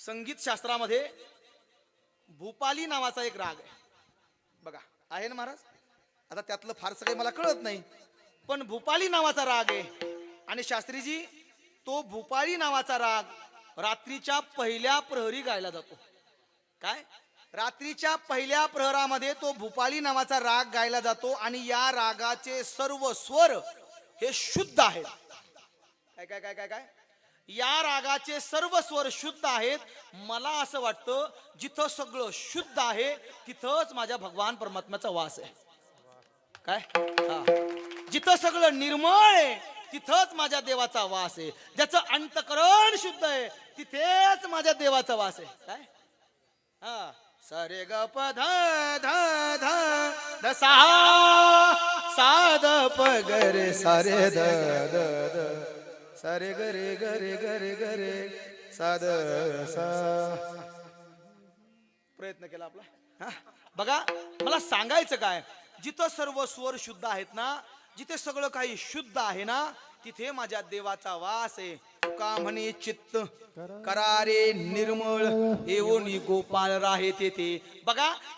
संगीत शास्त्रामध्ये भूपाली नावाचा एक राग आहे. बघा आहे ना महाराज? आता त्यातलं फारसं काही मला कळत नाही पण भूपाली नावाचा राग आहे. आणि शास्त्रीजी तो भूपाळी नावाचा राग रात्रीच्या पहिल्या प्रहरी गायला जातो. काय? रात्रीच्या पहिल्या प्रहरामध्ये तो भूपाली नावाचा राग गायला जातो आणि या रागाचे सर्व स्वर हे शुद्ध आहेत. काय काय काय काय काय? या रागाचे सर्व स्वर शुद्ध आहेत. मला असं वाटतं जिथं सगळं शुद्ध आहे तिथंच माझ्या भगवान परमात्म्याचा वास आहे. काय? जिथं सगळं निर्मळ आहे तिथंच माझ्या देवाचा वास आहे. ज्याचं अंतकरण शुद्ध आहे तिथेच माझ्या देवाचा वास आहे. काय? हा. सरे ग प ध ध ध ध सा सा द प ग रे सा रे ध. सारे गरे गरे रे ग रे ग रे ग रे ग रे सा. प्रयत्न केला आपला. हा? बघा मला सांगायचं काय? जिथं सर्व स्वर शुद्ध आहेत ना जिथे सगळं काही शुद्ध आहे ना तिथे माझ्या देवाचा वास आहे. तुका म्हणे चित्त? करारे निर्मळ येऊन गोपाल राहे तेथे बघा